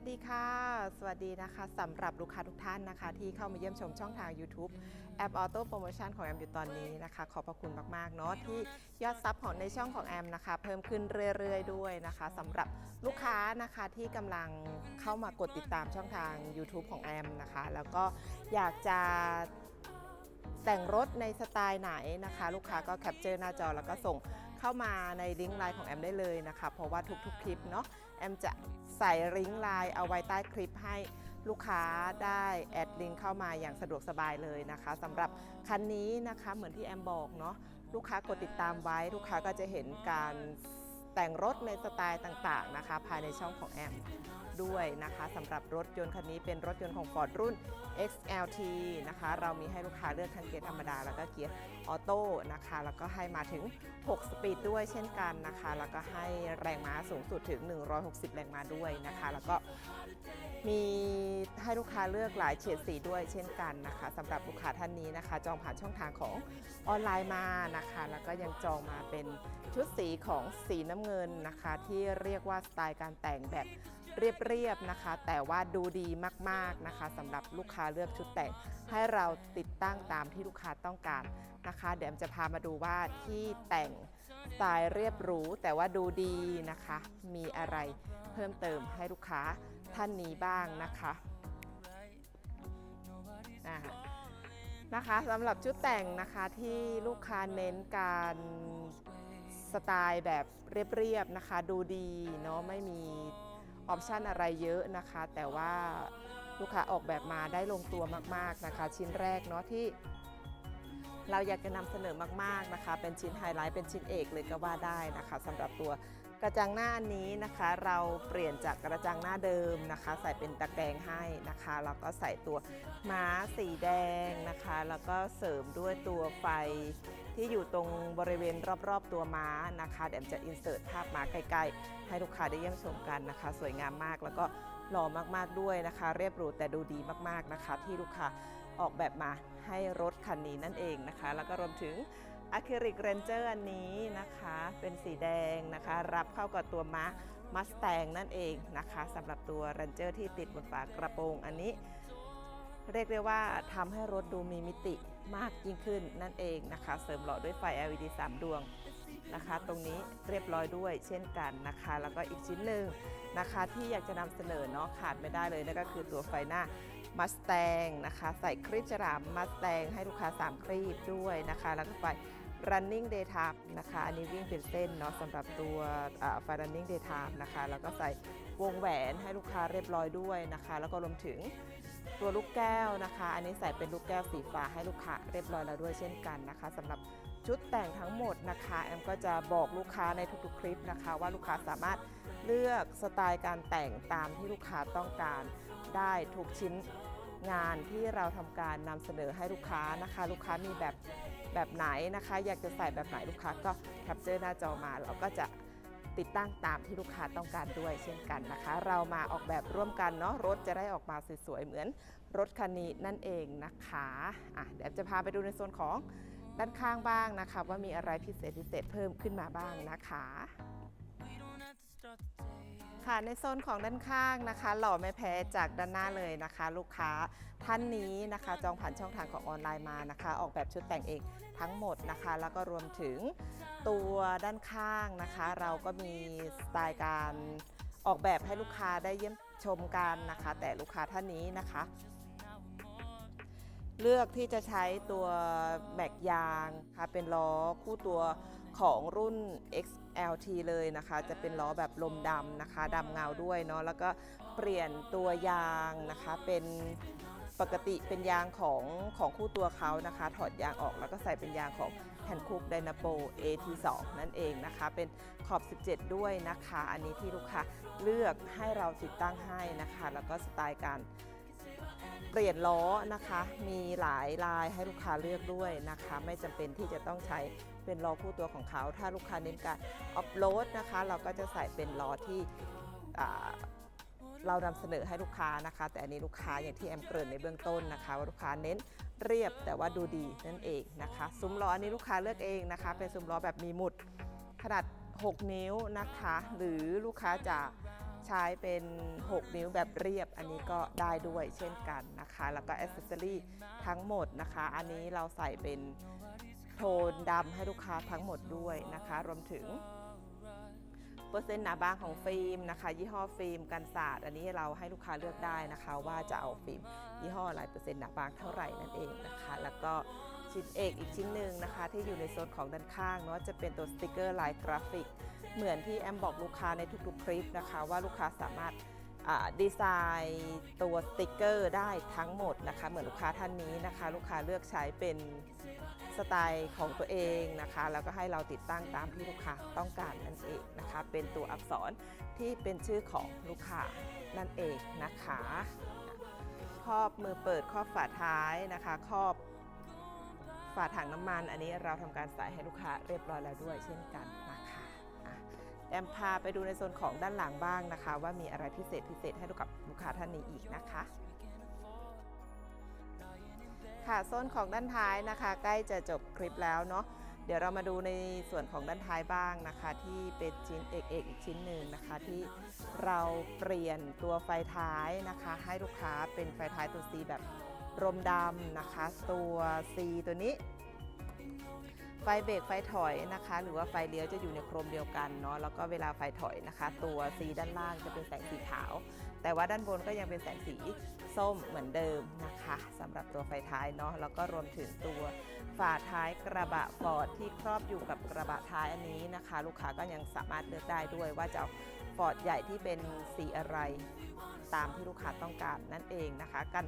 วัสดีค่ะ สวัสดีนะคะสำหรับลูกค้าทุกท่านนะคะ ที่เข้ามาเยี่ยมชมช่องทาง YouTube แอปออโต้โปรโมชั่นของแอมอยู่ตอนนี้นะคะ ขอบพระคุณมากๆเนาะที่ยอดซับของในช่องของแอมนะคะ เพิ่มขึ้นเรื่อยๆ ด้วยนะคะสำหรับลูกค้านะคะที่กำลังเข้ามากดติดตามช่องทาง YouTube ของแอมนะคะ แล้วก็อยากจะแต่งรถในสไตล์ไหนนะคะ ลูกค้าก็แคปเจอร์หน้าจอแล้วก็ส่งเข้ามาในลิงก์ไลน์ของแอมได้เลยนะคะ เพราะว่าทุกๆคลิปเนาะ แอมจะใส่ลิงก์ไลน์เอาไว้ใต้คลิปให้ลูกค้าได้แอดลิงก์เข้ามาอย่างสะดวกสบายเลยนะคะสำหรับคันนี้นะคะเหมือนที่แอมบอกเนาะลูกค้ากดติดตามไว้ ลูกค้าก็จะเห็นการแต่งรถในสไตล์ต่างๆนะคะ ภายในช่องของแอม ด้วยนะคะสำหรับรถยนต์คันนี้เป็นรถยนต์ของ Ford รุ่น XLT นะคะ เรามีให้ลูกค้าเลือกทั้งเกียร์ธรรมดา แล้วก็เกียร์ออโต้นะคะ แล้วก็ให้มาถึง 6 สปีดด้วยเช่นกันนะคะ แล้วก็ให้แรงม้าสูงสุดถึง 160 แรงม้าด้วยนะคะ แล้วก็มีให้ลูกค้าเลือกหลายเฉดสีด้วยเช่นกันนะคะสำหรับลูกค้าท่านนี้นะคะ จองผ่านช่องทางของออนไลน์มานะคะ แล้วก็ยังจองมาเป็นชุดสีของสีน้ำเงินนะคะ ที่เรียกว่าสไตล์การแต่งแบบ เรียบๆนะคะ แต่ว่าดูดีมากๆนะคะสำหรับลูกค้าเลือกชุดแต่งให้เราติดตั้งตามที่ลูกค้าต้องการนะคะ เดี๋ยวจะพามาดูว่าที่แต่งสไตล์เรียบหรูแต่ว่าดูดีนะคะ มีอะไรเพิ่มเติมให้ลูกค้าท่านนี้บ้างนะคะนะคะสำหรับชุดแต่งนะคะที่ลูกค้าเน้นการสไตล์แบบเรียบๆนะคะ ดูดีเนาะไม่มี ออปชันอะไรเยอะนะคะ แต่ว่าลูกค้าออกแบบมาได้ลงตัวมากๆนะคะ ชิ้นแรกเนาะที่ เราอยากจะนำเสนอมากๆนะคะ เป็นชิ้นไฮไลท์เป็นชิ้นเอกเลยก็ว่าได้นะคะสำหรับตัว กระจังหน้าอันนี้นะคะ เราเปลี่ยนจากกระจังหน้าเดิมนะคะ ใส่เป็นตะแกรงให้นะคะแล้วก็ใส่ตัวม้าสีแดงนะคะ แล้วก็เสริมด้วยตัวไฟที่อยู่ตรงบริเวณรอบๆตัวม้านะคะเดี๋ยวจะอินเสิร์ตภาพม้าใกล้ๆ ให้ลูกค้าได้เยี่ยมชมกันนะคะ สวยงามมากแล้วก็หล่อมากๆด้วยนะคะ เรียบหรูแต่ดูดีมากๆนะคะ ที่ลูกค้าออกแบบมาให้รถคันนี้นั่นเองนะคะ แล้วก็รวมถึง อะคริลิกเรนเจอร์อันนี้นะคะ เป็นสีแดงนะคะ รับเข้ากับตัวม้ามัสแตงนั่นเองนะคะสำหรับตัวเรนเจอร์ที่ติดบนฝากระโปรงอันนี้ เรียกได้ว่าทำให้รถดูมีมิติมากยิ่งขึ้นนั่นเองนะคะ เสริมหล่อด้วยไฟ LED 3 ดวงนะคะ ตรงนี้เรียบร้อยด้วยเช่นกันนะคะ แล้วก็อีกชิ้นหนึ่งนะคะ ที่อยากจะนำเสนอเนาะขาดไม่ได้เลยนั่นก็คือตัวไฟหน้ามัสแตงนะคะ ใส่ครีบฉลามมัสแตงให้ลูกค้า 3ครีบด้วยนะคะ แล้วก็ไฟ running daytime นะคะ อันนี้วิ่งเป็นเส้นเนาะสำหรับตัวอ่า running daytime นะคะ แล้วก็ใส่วงแหวนให้ลูกค้าเรียบร้อยด้วยนะคะ แล้วก็รวมถึงตัวลูกแก้วนะคะ อันนี้ใส่เป็นลูกแก้วสีฟ้าให้ลูกค้าเรียบร้อยแล้วด้วยเช่นกันนะคะสำหรับชุดแต่งทั้งหมดนะคะแอมก็จะบอกลูกค้าในทุกๆคลิปนะคะ ว่าลูกค้าสามารถเลือกสไตล์การแต่งตามที่ลูกค้าต้องการได้ทุกชิ้นงานที่เราทำการนำเสนอให้ลูกค้านะคะ ลูกค้ามีแบบ แบบไหนนะคะ อยากจะใส่แบบไหนลูกค้าก็แคปเจอร์หน้าจอมาเราก็จะติดตั้งตามที่ลูกค้าต้องการด้วยเช่นกันนะคะ เรามาออกแบบร่วมกันเนาะรถจะได้ออกมาสวยๆเหมือนรถคันนี้นั่นเองนะคะอะเดี๋ยวจะพาไปดูในโซนของด้านข้างบ้างนะคะ ว่ามีอะไรพิเศษพิเศษเพิ่มขึ้นมาบ้างนะคะค่ะในโซนของด้านข้างนะคะ หล่อไม่แพ้จากด้านหน้าเลยนะคะ ลูกค้าท่านนี้นะคะ จองผ่านช่องทางของออนไลน์มานะคะ ออกแบบชุดแต่งเอง ทั้งหมดนะคะ แล้วก็รวมถึงตัวด้านข้างนะคะ เราก็มีสไตล์การออกแบบให้ลูกค้าได้เยี่ยมชมกันนะคะ แต่ลูกค้าท่านนี้นะคะ เลือกที่จะใช้ตัวแม็กยางค่ะเป็นล้อคู่ตัว ของรุ่น XLT เลยนะคะ จะเป็นล้อแบบลมดำนะคะดำเงาด้วยเนาะแล้วก็เปลี่ยนตัวยางนะคะเป็นปกติเป็นยางของของคู่ตัวเขานะคะ ถอดยางออกแล้วก็ใส่เป็นยางของแฮนคุกไดนาโป AT2 นั่นเองนะคะ เป็นขอบ 17 ด้วยนะคะ อันนี้ที่ลูกค้าเลือกให้เราติดตั้งให้นะคะ แล้วก็สไตล์การ เปลี่ยนล้อนะคะ มีหลายลายให้ลูกค้าเลือกด้วยนะคะ ไม่จำเป็นที่จะต้องใช้เป็นล้อคู่ตัวของเขา ถ้าลูกค้าเน้นการออฟโรดนะคะ เราก็จะใส่เป็นล้อที่เรานำเสนอให้ลูกค้านะคะ แต่อันนี้ลูกค้าอย่างที่แอมเกริ่นในเบื้องต้นนะคะว่าลูกค้าเน้นเรียบแต่ว่าดูดีนั่นเองนะคะ ซุ้มล้ออันนี้ลูกค้าเลือกเองนะคะ เป็นซุ้มล้อแบบมีหมุดขนาด 6 นิ้วนะคะ หรือลูกค้าจะ ใช้เป็น 6 นิ้วแบบเรียบ อันนี้ก็ได้ด้วยเช่นกันนะคะ แล้วก็อ c เซสซอรี่ทั้งหมดนะคะ อันนี้เราใส่เป็นโทนดำให้ลูกค้าทั้งหมดด้วยนะคะ รวมถึง เปอร์เซ็นต์หนาบางของฟิล์มนะคะยี่ห้อฟิล์มกันศาสตร์ อันนี้เราให้ลูกค้าเลือกได้นะคะ ว่าจะเอาฟิล์มยี่ห้ออะไรเปอร์เซ็นต์หนาบางเท่าไหร่นั่นเองนะคะ แล้วก็ชิ้นเอกอีกชิ้นหนึ่งนะคะ ที่อยู่ในโซนของด้านข้างเนาะจะเป็นตัวสติกเกอร์ลายกราฟิก เหมือนที่แอมบอกลูกค้าในทุกๆคลิปนะคะ ว่าลูกค้าสามารถ ดีไซน์ตัวสติกเกอร์ได้ทั้งหมดนะคะ เหมือนลูกค้าท่านนี้นะคะ ลูกค้าเลือกใช้เป็นสไตล์ของตัวเองนะคะ แล้วก็ให้เราติดตั้งตามที่ลูกค้าต้องการนั่นเองนะคะ เป็นตัวอักษรที่เป็นชื่อของลูกค้านั่นเองนะคะครอบมือเปิดครอบฝาท้ายนะคะครอบฝาถังน้ำมัน อันนี้เราทำการใส่ให้ลูกค้าเรียบร้อยแล้วด้วยเช่นกันนะคะ แอมพาไปดูในโซนของด้านหลังบ้างนะคะ ว่ามีอะไรพิเศษพิเศษให้กับลูกค้าท่านนี้อีกนะคะ ค่ะโซนของด้านท้ายนะคะ ใกล้จะจบคลิปแล้วเนาะเดี๋ยวเรามาดูในส่วนของด้านท้ายบ้างนะคะ ที่เป็นชิ้นเอกเอกอีกชิ้นหนึ่งนะคะ ที่เราเปลี่ยนตัวไฟท้ายนะคะ ให้ลูกค้าเป็นไฟท้ายตัว C แบบรมดำนะคะ ตัว C ตัวนี้ ไฟเบรกไฟถอยนะคะ หรือว่าไฟเลี้ยวจะอยู่ในโครมเดียวกันเนาะแล้วก็เวลาไฟถอยนะคะ ตัวสีด้านล่างจะเป็นแสงสีขาวแต่ว่าด้านบนก็ยังเป็นแสงสีส้มเหมือนเดิมนะคะสำหรับตัวไฟท้ายเนาะแล้วก็รวมถึงตัวฝาท้ายกระบะฟอร์ดที่ครอบอยู่กับกระบะท้ายอันนี้นะคะ ลูกค้าก็ยังสามารถเลือกได้ด้วยว่าจะเอาฟอร์ดใหญ่ที่เป็นสีอะไรตามที่ลูกค้าต้องการนั่นเองนะคะ กัน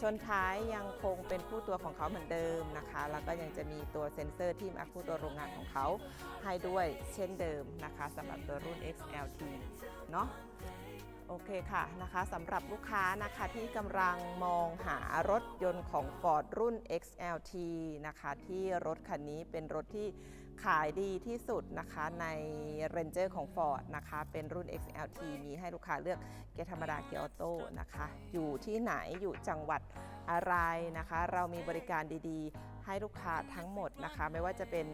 ชนท้ายยังคงเป็นคู่ตัวของเขาเหมือนเดิมนะคะ แล้วก็ยังจะมีตัวเซ็นเซอร์ที่มาคู่ตัวโรงงานของเขาให้ด้วยเช่นเดิมนะคะสำหรับตัวรุ่น XLT เนาะ โอเคค่ะนะคะสำหรับลูกค้านะคะที่กำลังมองหารถยนต์ของ Ford รุ่น XLT นะคะที่รถคันนี้เป็นรถที่ขายดีที่สุดนะคะใน Ranger ของ Ford นะคะเป็นรุ่น XLT มีให้ลูกค้าเลือกเกียร์ธรรมดาเกียร์ออโต้นะคะอยู่ที่ไหนอยู่จังหวัดอะไรนะคะ เรามีบริการดีๆ ให้ลูกค้าทั้งหมดนะคะ ไม่ว่าจะเป็น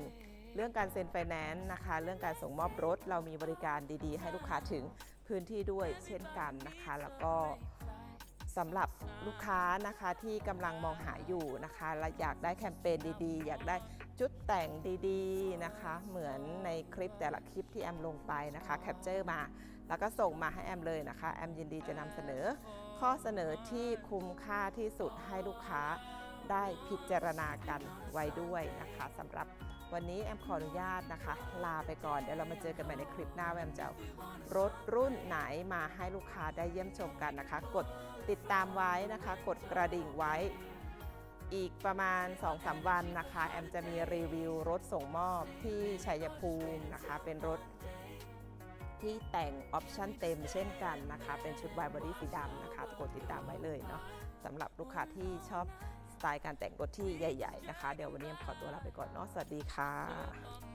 เรื่องการเซ็นไฟแนนซ์นะคะ เรื่องการส่งมอบรถ เรามีบริการดีๆ ให้ลูกค้าถึง พื้นที่ด้วยเช่นกันนะคะ แล้วก็สำหรับลูกค้านะคะที่กำลังมองหาอยู่นะคะและอยากได้แคมเปญดีๆ อยากได้จุดแต่งดีๆนะคะ เหมือนในคลิปแต่ละคลิปที่แอมลงไปนะคะแคปเจอร์มา แล้วก็ส่งมาให้แอมเลยนะคะ แอมยินดีจะนำเสนอ ข้อเสนอที่คุ้มค่าที่สุดให้ลูกค้าได้พิจารณากันไว้ด้วยนะคะสำหรับ วันนี้แอมขออนุญาตนะคะ ลาไปก่อน เดี๋ยวเรามาเจอกันใหม่ในคลิปหน้าแอมจะรถรุ่นไหนมาให้ลูกค้าได้เยี่ยมชมกันนะคะ กดติดตามไว้นะคะ กดกระดิ่งไว้อีกประมาณ 2-3 วันนะคะ แอมจะมีรีวิวรถส่งมอบที่ชัยภูมินะคะ เป็นรถที่แต่งออปชั่นเต็มเช่นกันนะคะ เป็นชุดวายบอดี้สีดำนะคะกดติดตามไว้เลยเนาะสำหรับลูกค้าที่ชอบ สไตล์การแต่งรถที่ใหญ่ ๆ นะคะ เดี๋ยววันนี้ขอตัวลาไปก่อนเนาะสวัสดีค่ะ